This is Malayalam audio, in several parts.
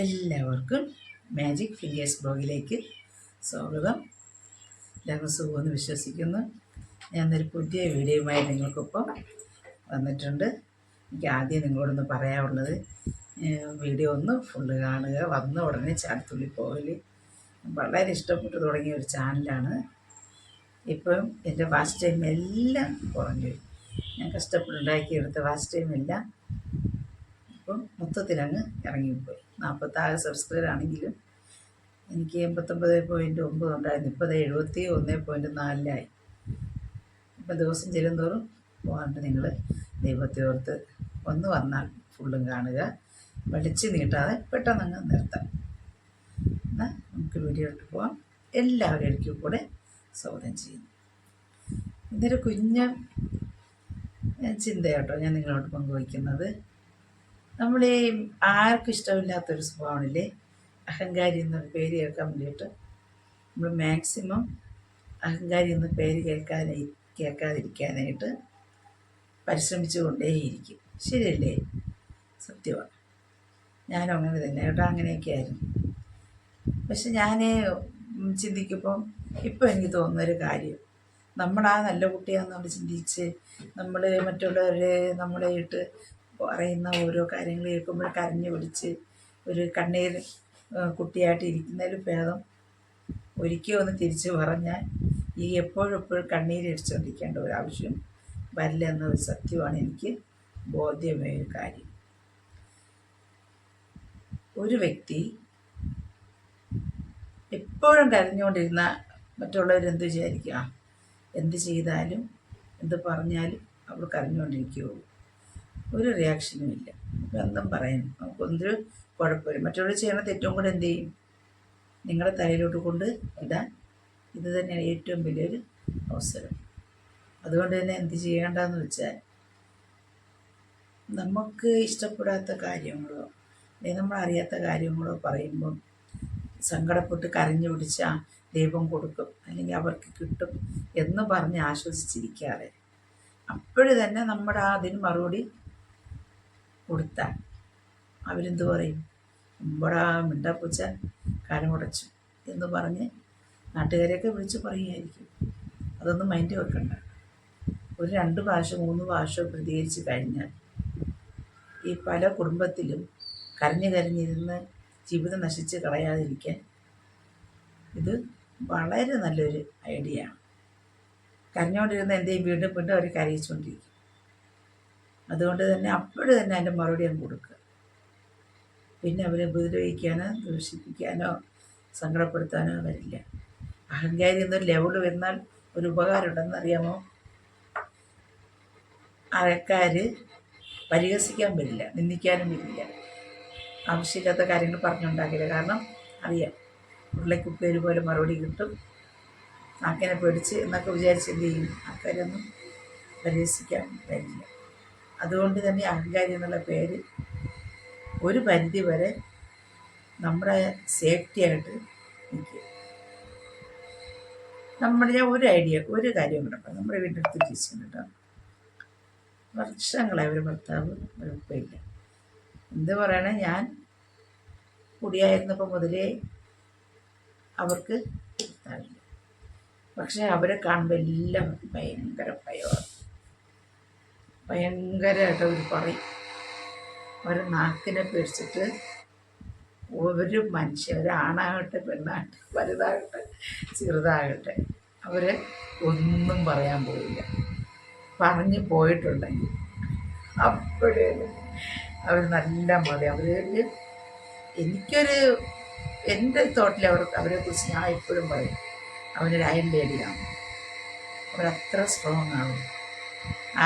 എല്ലാവർക്കും മാജിക് ഫിംഗേഴ്സ് ബ്ലോഗിലേക്ക് സ്വാഗതം. എല്ലാവർക്കും സുഖമെന്ന് വിശ്വസിക്കുന്നു. ഞാനൊരു പുതിയ വീഡിയോയുമായി നിങ്ങൾക്കൊപ്പം വന്നിട്ടുണ്ട്. എനിക്ക് ആദ്യം നിങ്ങളോടൊന്ന് പറയാനുള്ളത് വീഡിയോ ഒന്ന് ഫുള്ള് കാണുക വന്ന ഉടനെ ചാടത്തുള്ളി പോകൽ വളരെ ഇഷ്ടപ്പെട്ടു തുടങ്ങിയ ഒരു ചാനലാണ്. ഇപ്പം എന്റെ വാച്ച് ടൈം എല്ലാം കുറഞ്ഞു. ഞാൻ കഷ്ടപ്പെട്ടുണ്ടാക്കിയെടുത്ത വാച്ച് ടൈം ഇപ്പം മൊത്തത്തിലങ്ങ് ഇറങ്ങിപ്പോയി. നാൽപ്പത്താറ് സബ്സ്ക്രൈബർ ആണെങ്കിലും എനിക്ക് എൺപത്തൊമ്പത് പോയിന്റ് ഒമ്പത് ഉണ്ടായിരുന്നു. ഇപ്പോൾ അത് എഴുപത്തി ഒന്ന് പോയിന്റ് നാലിലായി. ഇപ്പം ദിവസം ചെല്ലുന്തോറും പോകാണ്ട് നിങ്ങൾ ദൈവത്തെ ഓർത്ത് ഒന്ന് വന്നാൽ ഫുള്ളും കാണുക. വലിച്ച് നീട്ടാതെ പെട്ടെന്ന് അങ്ങ് നിർത്താം. എന്നാൽ നമുക്ക് വീഡിയോ ഇട്ട് പോവാം. എല്ലാവരും ഒരിക്കൽ കൂടെ സ്വാഗതം ചെയ്യുന്നു. ഇതൊരു കുഞ്ഞ ചിന്തയാട്ടോ ഞാൻ നിങ്ങളോട് പങ്കുവയ്ക്കുന്നത്. നമ്മൾ ഈ ആർക്കും ഇഷ്ടമില്ലാത്തൊരു സ്വഭാവമാണല്ലേ? അഹങ്കാരി എന്ന പേര് കേൾക്കാൻ വേണ്ടിയിട്ട് നമ്മൾ മാക്സിമം അഹങ്കാരി എന്ന പേര് കേൾക്കാനായി കേൾക്കാതിരിക്കാനായിട്ട് പരിശ്രമിച്ചു കൊണ്ടേയിരിക്കും ശരിയല്ലേ? സത്യമാണ് ഞാനും അങ്ങനെ തന്നെ. കേട്ടോ അങ്ങനെയൊക്കെ ആയിരുന്നു പക്ഷെ ഞാൻ ചിന്തിക്കുമ്പം ഇപ്പം എനിക്ക് തോന്നുന്ന ഒരു കാര്യം. നമ്മളാ നല്ല കുട്ടിയാണെന്നോട് ചിന്തിച്ച് നമ്മൾ മറ്റുള്ളവരെ നമ്മളെ ഇട്ട് പറയുന്ന ഓരോ കാര്യങ്ങൾ കേൾക്കുമ്പോൾ കരഞ്ഞു പിടിച്ച് ഒരു കണ്ണീർ കുട്ടിയായിട്ട് ഇരിക്കുന്നതിൽ ഭേദം ഒരിക്കലും ഒന്ന് തിരിച്ചു പറഞ്ഞാൽ ഈ എപ്പോഴും എപ്പോഴും കണ്ണീരടിച്ചുകൊണ്ടിരിക്കേണ്ട ഒരു ആവശ്യം വരില്ല എന്നൊരു സത്യമാണ്. എനിക്ക് ബോധ്യമായ ഒരു കാര്യം. ഒരു വ്യക്തി എപ്പോഴും കരഞ്ഞുകൊണ്ടിരുന്ന മറ്റുള്ളവരെന്ത് വിചാരിക്കുക? എന്ത് ചെയ്താലും എന്ത് പറഞ്ഞാലും അവർ കരഞ്ഞുകൊണ്ടിരിക്കുകയുള്ളൂ. ഒരു റിയാക്ഷനും ഇല്ല. ഗന്ധം പറയുന്നു നമുക്കൊന്നൊരു കുഴപ്പമില്ല. മറ്റുള്ളവർ ചെയ്യണ തെറ്റും കൂടെ എന്ത് ചെയ്യും? നിങ്ങളുടെ തലയിലോട്ട് കൊണ്ട് ഇടാൻ ഇത് തന്നെയാണ് ഏറ്റവും വലിയൊരു അവസരം. അതുകൊണ്ട് തന്നെ എന്ത് ചെയ്യേണ്ടതെന്ന് വെച്ചാൽ നമുക്ക് ഇഷ്ടപ്പെടാത്ത കാര്യങ്ങളോ അല്ലെങ്കിൽ നമ്മൾ അറിയാത്ത കാര്യങ്ങളോ പറയുമ്പം സങ്കടപ്പെട്ട് കരഞ്ഞു പിടിച്ച ദൈവം കൊടുക്കും അല്ലെങ്കിൽ അവർക്ക് കിട്ടും എന്ന് പറഞ്ഞ് ആശ്വസിച്ചിരിക്കാതെ. അപ്പോഴ് തന്നെ നമ്മുടെ ആ അതിന് മറുപടി കൊടുത്താൽ. അവരെന്തു പറയും? ഇവിടെ മിണ്ടാപ്പൂച്ച കരമുടച്ചു എന്ന് പറഞ്ഞ് നാട്ടുകാരെയൊക്കെ വിളിച്ച് പറയുമായിരിക്കും അതൊന്നും മൈൻഡ് വെക്കണ്ട. ഒരു രണ്ട് പ്രാവശ്യം മൂന്ന് പ്രാവശ്യം പ്രതികരിച്ച് കഴിഞ്ഞാൽ ഈ പല കുടുംബത്തിലും കരഞ്ഞു കരഞ്ഞിരുന്ന് ജീവിതം നശിച്ച് കളയാതിരിക്കാൻ ഇത് വളരെ നല്ലൊരു ഐഡിയ ആണ്. കരഞ്ഞുകൊണ്ടിരുന്ന എന്തെയും വീണ്ടും വീണ്ടും അവർ കരയിച്ചുകൊണ്ടിരിക്കും. അതുകൊണ്ട് തന്നെ അപ്പോഴും തന്നെ അതിന്റെ മറുപടി അങ്ങ് കൊടുക്കുക. പിന്നെ അവരെ ഉപദ്രവിക്കാനോ ദൂഷിപ്പിക്കാനോ സങ്കടപ്പെടുത്താനോ വരില്ല. അഹങ്കാരി എന്നൊരു ലെവൽ വന്നാൽ ഒരു ഉപകാരം ഉണ്ടെന്നറിയാമോ ആൾക്കാർ പരിഹസിക്കാൻ വരില്ല നിന്ദിക്കാനും വരില്ല. ആവശ്യമില്ലാത്ത കാര്യങ്ങൾ പറഞ്ഞുണ്ടാക്കില്ല. കാരണം അറിയാം ഉരുളക്കുപ്പേര് പോലെ മറുപടി കിട്ടും. നാക്കിനെ പേടിച്ച് എന്നൊക്കെ വിചാരിച്ച് എന്ത് ചെയ്യും? ആൾക്കാരൊന്നും പരിഹസിക്കാൻ വരില്ല. അതുകൊണ്ട് തന്നെ അഹങ്കാരി എന്നുള്ള പേര് ഒരു പരിധി വരെ നമ്മുടെ സേഫ്റ്റി ആയിട്ട് നിൽക്കുക. നമ്മുടെ ഞാൻ ഒരു ഐഡിയ ഒരു കാര്യം കൂടെ നമ്മുടെ വീട്ടിൽ അടുത്ത് ടീച്ചർ വർഷങ്ങളായി ഒരു ഭർത്താവ് കുഴപ്പമില്ല എന്ത് പറയണേ ഞാൻ കുടിയായിരുന്നപ്പോൾ മുതലേ അവർക്ക് ഭർത്താവില്ല പക്ഷേ അവരെ കാണുമ്പോൾ എല്ലാം ഭയങ്കര ഭയമാണ് ഭയങ്കരമായിട്ട് അവർ പറയും അവർ നാക്കിനെ പേടിച്ചിട്ട് ഒരു മനുഷ്യൻ ഒരാണാകട്ടെ പെണ്ണാകട്ടെ വലുതാകട്ടെ ചെറുതാകട്ടെ അവർ ഒന്നും പറയാൻ പോയില്ല പറഞ്ഞു പോയിട്ടുണ്ടെങ്കിൽ അപ്പോഴേ അവർ നല്ല മതി. അവർ എനിക്കൊരു എന്റെ തോട്ടിൽ അവർ അവരെക്കുറിച്ച് ഞാൻ എപ്പോഴും പറയും. അവനൊരു അയൻ ലേഡിയാണ് അവരത്ര സ്ട്രോങ് ആണ്.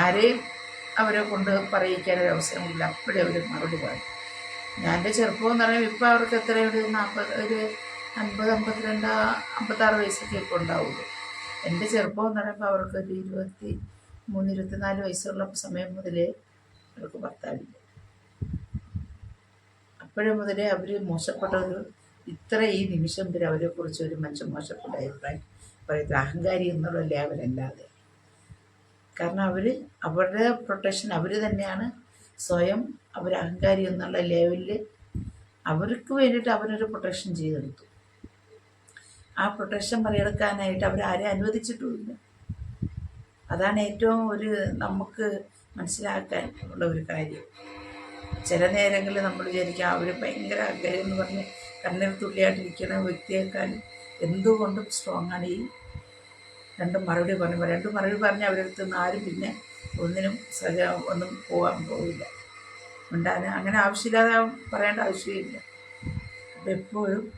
ആരെയും അവരെ കൊണ്ട് പറയിക്കാൻ ഒരു അവസരമില്ല. അപ്പോഴേ അവർ മറുപടി പറയും. ഞാൻ എന്റെ ചെറുപ്പം എന്ന് പറയുമ്പോൾ ഇപ്പോൾ അവർക്ക് എത്ര ഒരു നാൽപ്പത് ഒരു അൻപത് അമ്പത്തിരണ്ട് അമ്പത്താറ് വയസ്സൊക്കെ ഇപ്പോൾ ഉണ്ടാവുള്ളൂ. എന്റെ ചെറുപ്പം എന്ന് പറയുമ്പോൾ അവർക്ക് ഒരു ഇരുപത്തി മൂന്ന് ഇരുപത്തിനാല് വയസ്സുള്ള സമയം മുതലേ അവർക്ക് ഭർത്താവില്ല. അപ്പോഴേ മുതലേ അവർ മോശപ്പെട്ട ഒരു ഇത്ര ഈ നിമിഷം വരെ അവരെക്കുറിച്ച് ഒരു മനുഷ്യൻ മോശപ്പെട്ട അഭിപ്രായം പറയത്തില്ല. അഹങ്കാരി എന്നുള്ള ലേവലല്ലാതെ. കാരണം അവർ അവരുടെ പ്രൊട്ടക്ഷൻ അവർ തന്നെയാണ്. സ്വയം അവർ അഹങ്കാരി എന്നുള്ള ലെവലിൽ അവർക്ക് വേണ്ടിയിട്ട് അവരൊരു പ്രൊട്ടക്ഷൻ ചെയ്തെടുത്തു. ആ പ്രൊട്ടക്ഷൻ മറികടക്കാനായിട്ട് അവരാരെ അനുവദിച്ചിട്ടുമില്ല. അതാണ് ഏറ്റവും ഒരു നമുക്ക് മനസ്സിലാക്കാൻ ഉള്ള ഒരു കാര്യം. ചില നേരങ്ങളിൽ നമ്മൾ വിചാരിക്കുക അവർ ഭയങ്കര ആഗ്രഹം എന്ന് പറഞ്ഞ് കണ്ണിൽ തുള്ളിയായിട്ടിരിക്കുന്ന വ്യക്തിയേക്കാൾ എന്തുകൊണ്ടും സ്ട്രോങ് ആണ് ഈ രണ്ടും മറുപടി പറഞ്ഞു. രണ്ടും മറുപടി പറഞ്ഞ് അവരുടെ അടുത്ത് നിന്ന് ആരും പിന്നെ ഒന്നിനും സഹ ഒന്നും പോകാൻ പോവില്ല. ഉണ്ടാകാൻ അങ്ങനെ ആവശ്യമില്ലാതെ പറയേണ്ട ആവശ്യമില്ല. അപ്പം എപ്പോഴും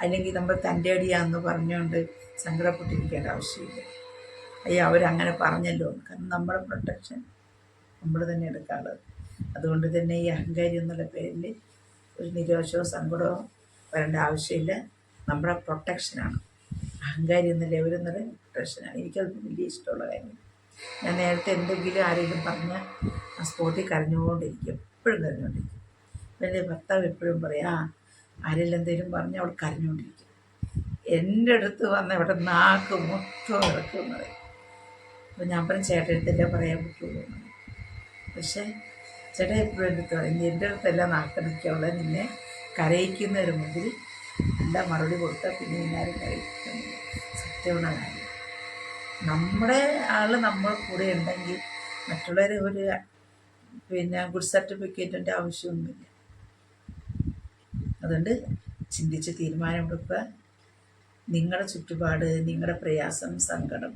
അല്ലെങ്കിൽ നമ്മൾ തന്റെ അടിയാന്ന് പറഞ്ഞുകൊണ്ട് സങ്കടപ്പെട്ടിരിക്കേണ്ട ആവശ്യമില്ല. അയ്യോ അവരങ്ങനെ പറഞ്ഞല്ലോ. കാരണം നമ്മുടെ പ്രൊട്ടക്ഷൻ നമ്മൾ തന്നെ എടുക്കാനുള്ളത്. അതുകൊണ്ട് തന്നെ ഈ അഹങ്കാരി എന്നുള്ള പേരിൽ ഒരു നിരോഷമോ സങ്കടമോ വരേണ്ട ആവശ്യമില്ല. നമ്മുടെ പ്രൊട്ടക്ഷനാണ്. അഹങ്കാരി എന്ന ലെവൽ എന്നുള്ള പ്രൊട്ടക്ഷനാണ് എനിക്കത് വലിയ ഇഷ്ടമുള്ള കാര്യം. ഞാൻ നേരത്തെ എന്തെങ്കിലും ആരെങ്കിലും പറഞ്ഞാൽ ആ സ്പോട്ടിൽ കരഞ്ഞുകൊണ്ടിരിക്കും. എപ്പോഴും കരഞ്ഞുകൊണ്ടിരിക്കും. എന്റെ ഭർത്താവ് എപ്പോഴും പറയും ആ ആരെങ്കിലും എന്തെങ്കിലും പറഞ്ഞ് അവൾ കരഞ്ഞുകൊണ്ടിരിക്കും. എന്റെ അടുത്ത് വന്ന ഇവിടെ നാക്ക് മൊത്തം ഇറക്കും പറയും. അപ്പം ഞാൻ പറഞ്ഞ ചേട്ടടുത്തല്ലേ പറയാൻ പറ്റുള്ളൂ. പക്ഷേ ചേട്ടൻ എപ്പോഴും എടുത്ത് പറയും "നീ എന്റെ അടുത്തല്ല നാക്കടിക്കുള്ള നിന്നെ കരയിക്കുന്നവർ മുമ്പിൽ മറുപടി കൊടുത്താൽ പിന്നെ ഇന്നാരും കരയിക്കുന്നില്ല സത്യമുള്ള കാര്യം. നമ്മുടെ ആൾ നമ്മൾ കൂടെ ഉണ്ടെങ്കിൽ മറ്റുള്ളവരെ ഒരു പിന്നെ ഗുഡ് സർട്ടിഫിക്കറ്റിന്റെ ആവശ്യമൊന്നുമില്ല. അതുകൊണ്ട് ചിന്തിച്ച് തീരുമാനമെടുക്കുക നിങ്ങളുടെ ചുറ്റുപാട് നിങ്ങളുടെ പ്രയാസം സങ്കടം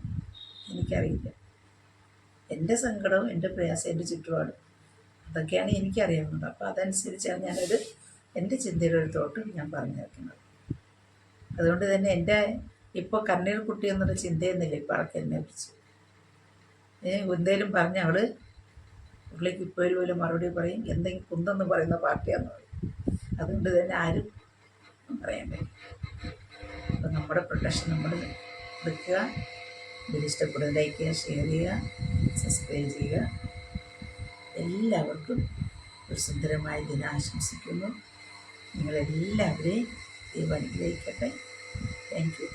എനിക്കറിയില്ല. എന്റെ സങ്കടവും എന്റെ പ്രയാസം എന്റെ ചുറ്റുപാടും അതൊക്കെയാണ് എനിക്കറിയാവുന്നത്. അപ്പോൾ അതനുസരിച്ചാണ് ഞാനൊരു എന്റെ ചിന്തയുടെ ഒരു തോട്ട് ഞാൻ പറഞ്ഞു വെക്കുന്നത് അതുകൊണ്ട് തന്നെ എന്റെ ഇപ്പോൾ കണ്ണീർ കുട്ടി എന്നൊരു ചിന്തയൊന്നുമില്ല ഇപ്പോൾ എന്നെ കുറിച്ച് എന്തേലും പറഞ്ഞ അവൾ പുള്ളിക്ക് ഇപ്പോൾ ഒരു പോലും മറുപടി പറയും എന്തെങ്കിലും കുന്തെന്ന് പറയുന്ന പാർട്ടിയാന്ന് പറയും. അതുകൊണ്ട് തന്നെ ആരും പറയാൻ പറ്റും അപ്പം നമ്മുടെ പ്രൊട്ടക്ഷൻ നമ്മൾ എടുക്കുക ഇതിൽ ഇഷ്ടപ്പെടുന്ന ലൈക്ക് ചെയ്യുക ഷെയർ ചെയ്യുക സബ്സ്ക്രൈബ് ചെയ്യുക. എല്ലാവർക്കും ഒരു സുന്ദരമായ ദിനം ആശംസിക്കുന്നു. നിങ്ങളെല്ലാവരെയും ദൈവം അനുഗ്രഹിക്കട്ടെ. Thank you